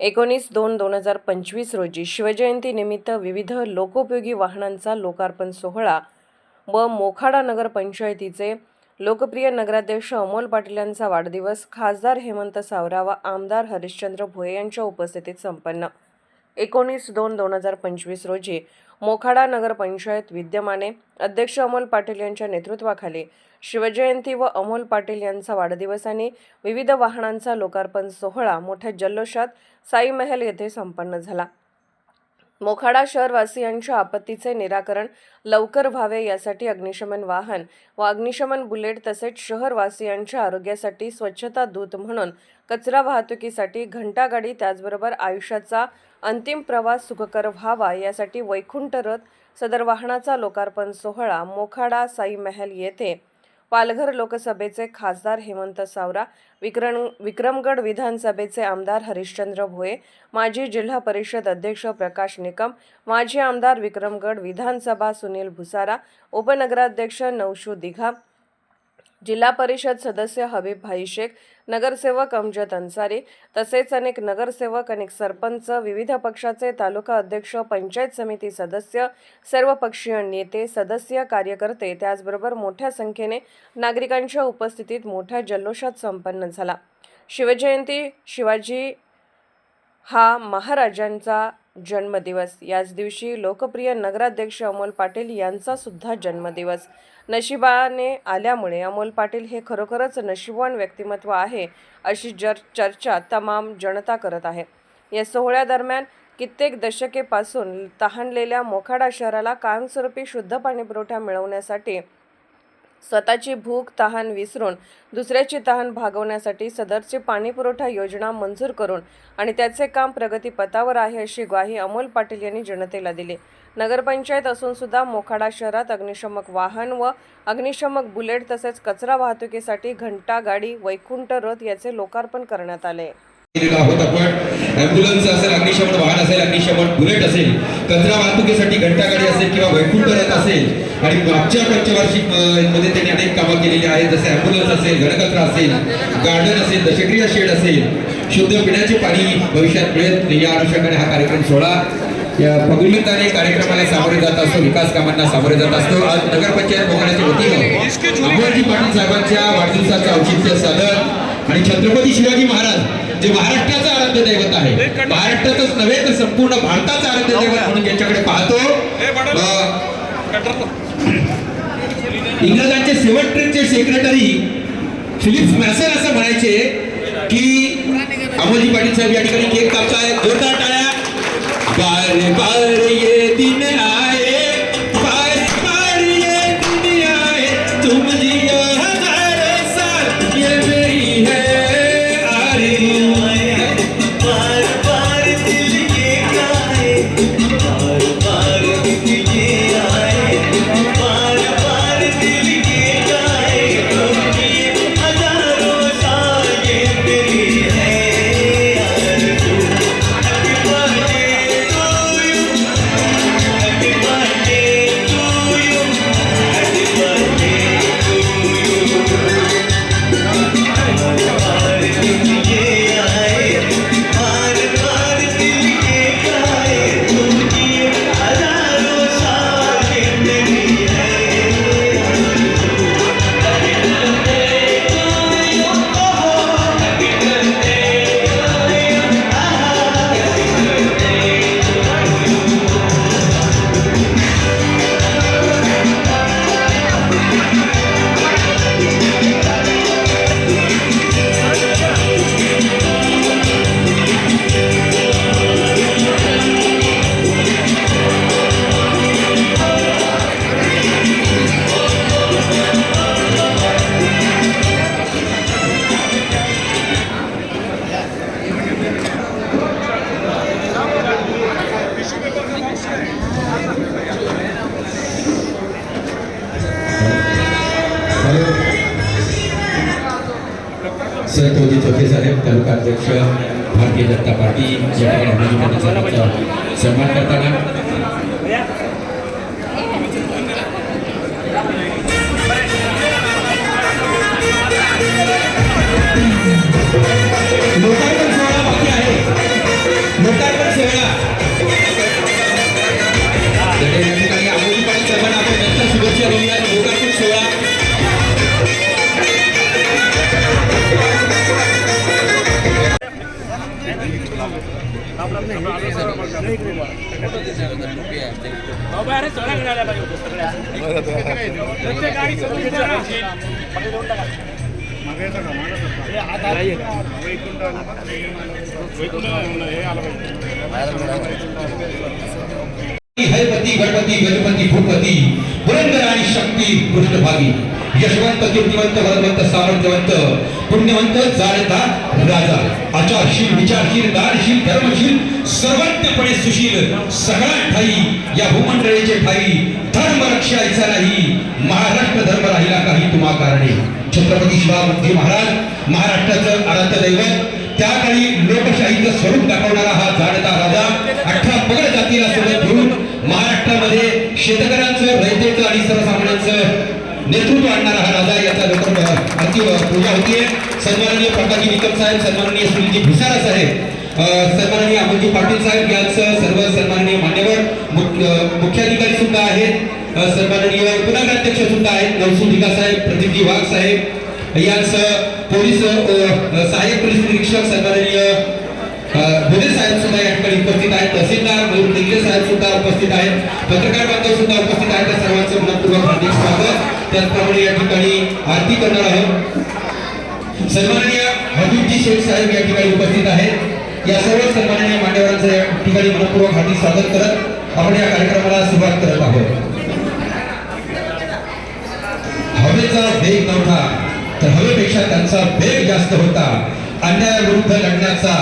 एकोणीस दोन दोन हजार पंचवीस रोजी शिवजयंतीनिमित्त विविध लोकोपयोगी वाहनांचा लोकार्पण सोहळा व मोखाडा नगरपंचायतीचे लोकप्रिय नगराध्यक्ष अमोल पाटील यांचा वाढदिवस खासदार हेमंत सावरा व आमदार हरिश्चंद्र भोये यांच्या उपस्थितीत संपन्न. एकोणीस दोन दोन हजार पंचवीस रोजी मोखाडा नगरपंचायत विद्यमाने अध्यक्ष अमोल पाटील यांच्या नेतृत्वाखाली शिवजयंती व अमोल पाटील यांचा वाढदिवसाने विविध वाहनांचा लोकार्पण सोहळा मोठ्या जल्लोषात साई महल येथे संपन्न झाला. मोखाडा शहरवासियांच्या आपत्तीचे निराकरण लवकर व्हावे यासाठी अग्निशमन वाहन व अग्निशमन बुलेट तसेच शहरवासियांच्या आरोग्यासाठी स्वच्छता दूत म्हणून कचरा वाहतुकीसाठी घंटागाडी त्याचबरोबर आयुष्याचा अंतिम प्रवास सुखकर व्हावा यासाठी वैकुंठ रथ सदर वाहनाचा लोकार्पण सोहळा मोखाडा साई महल येथे पालघर लोकसभेचे खासदार हेमंत सावरा विक्रम विक्रमगड विधानसभेचे आमदार हरिश्चंद्र भोये माजी जिल्हा परिषद अध्यक्ष प्रकाश निकम माजी आमदार विक्रमगड विधानसभा सुनील भुसारा उपनगराध्यक्ष नौशू दिघा जिल्हा परिषद सदस्य हबीब भाई शेख नगरसेवक अमजद अन्सारी तसेच अनेक नगरसेवक अनेक सरपंच विविध पक्षाचे तालुका अध्यक्ष पंचायत समिती सदस्य सर्व पक्षीय नेते सदस्य कार्यकर्ते त्याचबरोबर मोठ्या संख्येने नागरिकांच्या उपस्थितीत मोठ्या जल्लोषात संपन्न झाला. शिवजयंती शिवाजी हा महाराजांचा जन्मदिवस. याच दिवशी लोकप्रिय नगराध्यक्ष अमोल पाटील यांचा सुद्धा जन्मदिवस. नशिबाने आल्यामुळे अमोल पाटील हे खरोखरच नशिबवान व्यक्तिमत्व आहे अशी जर चर्चा तमाम जनता करत आहे. या सोहळ्यादरम्यान कित्येक दशकेपासून तहानलेल्या मोखाडा शहराला कायमस्वरूपी शुद्ध पाणीपुरवठा मिळवण्यासाठी स्वतःची भूक तहान विसरून दुसऱ्याची तहान भागवण्यासाठी सदरची पाणीपुरवठा योजना मंजूर करून आणि त्याचे काम प्रगतीपथावर आहे अशी ग्वाही अमोल पाटील यांनी जनतेला दिली. नगरपंचायत असून सुद्धा मोखाडा शहरात अग्निशमक वाहन व अग्निशमक बुलेट तसेच कचरा वाहतुकीसाठी घंटा गाडी वैकुंठ रथ याचे लोकार्पण करण्यात आले. आहोत आपण ॲम्ब्युलन्स असेल अग्निशमन वाहन असेल अग्निशमन बुलेट असेल कचरा वाहतुकीसाठी घंटागाडी असेल किंवा वैकुंठ रथ असेल आणि मागच्या पंचवार्षिक अं, मध्ये त्यांनी अनेक कामं केलेली आहेत जसे ॲम्ब्युलन्स असेल घनकचरा असेल गार्डन असेल दशक्रिया शेड असेल शुद्ध पिण्याचे पाणी भविष्यात मिळेल. या अनुषंगाने हा कार्यक्रम सोहळा या पगुलिताने कार्यक्रमाला सामोरे जात असतो विकास कामांना सामोरे जात असतो. आज नगरपंचायत भवनाच्या वतीनं अमोलजी पाटील साहेबांच्या वाढदिवसाचं औचित्य साधन आणि छत्रपती शिवाजी महाराज जे महाराष्ट्राचं आराध्य दैवत आहे महाराष्ट्रातच नव्हे तर संपूर्ण भारताचं आराध्य दैवत म्हणून ज्यांच्याकडे पाहतो इंग्रजांचे सेवन ट्रेनचे सेक्रेटरी फिलिप्स मॅसन असं म्हणायचे की अमोलजी पाटील साहेब या ठिकाणी केक कापताय. जोरदार टाळ्या. बारे बारे ये दिन आए. सरतोजी चौथे साहेब तालुका अध्यक्ष भारतीय जनता पार्टी या ठिकाणी अभिजित साहेबांचा सन्मान करताना हरपती गणपती गणपती भूपती पुरंदर आणि शक्ती पृष्ठभागी यशवंत कीर्तिवंत भगवंत सामर्थ्यवंत पुण्यवंत जाणता राजा. आचारशील विचारशील दानशील धर्मशील सर्वज्ञपणे सुशील सगळ्या ठाई या भूमंडळीचे ठाई धर्म रक्षायचा नाही. महाराष्ट्र धर्म राहिला काही तुम्हा कारणे. छत्रपती शिवाजी महाराज महाराष्ट्राचं आराध्य दैवत त्या काळी लोकशाहीचं स्वरूप दाखवणारा हा जाणता राजा अठरा पगड जातीला सोबत घेऊन महाराष्ट्रामध्ये शेतकऱ्यांचं रयतेचं आणि सर्वसामान्य नेतृत्व आणणारा हा राजा याचा लोक आरती पूजा होतीये सन्माननीय प्रकाजी विकम साहेब सन्माननीय सुनीलजी भिसारा साहेब सन्माननीय अमोलजी पाटील साहेब यांचं सर्व सन्माननीय मान्यवर मुख्याधिकारी सुद्धा आहेत. सन्माननीय उपनगराध्यक्ष सुद्धा आहेत. नवसू भिका साहेब प्रदीपजी वाघ साहेब यांचं पोलीस सहाय्यक पोलीस निरीक्षक सन्माननीय अ, भोले साहेब सुद्धा या ठिकाणी उपस्थित आहेत. तहसीलदार मयूर दिग्गे साहेब सुद्धा उपस्थित आहेत. पत्रकार बांधव सुद्धा उपस्थित आहेत. त्या सर्वांचं मनपूर्वक हार्दिक स्वागत. त्याचप्रमाणे या ठिकाणी आरती करणार आहोत सन्माननीय हबीबजी शेख साहेब या ठिकाणी उपस्थित आहेत. या सर्व सन्माननीय मान्यवरांचं या ठिकाणी मनपूर्वक हार्दिक स्वागत करत आपण या कार्यक्रमाला सुरुवात करत आहोत. हवेचा वेग नव्हता तर हवेपेक्षा त्यांचा वेग जास्त होता. अन्यायाविरुद्ध लढण्याचा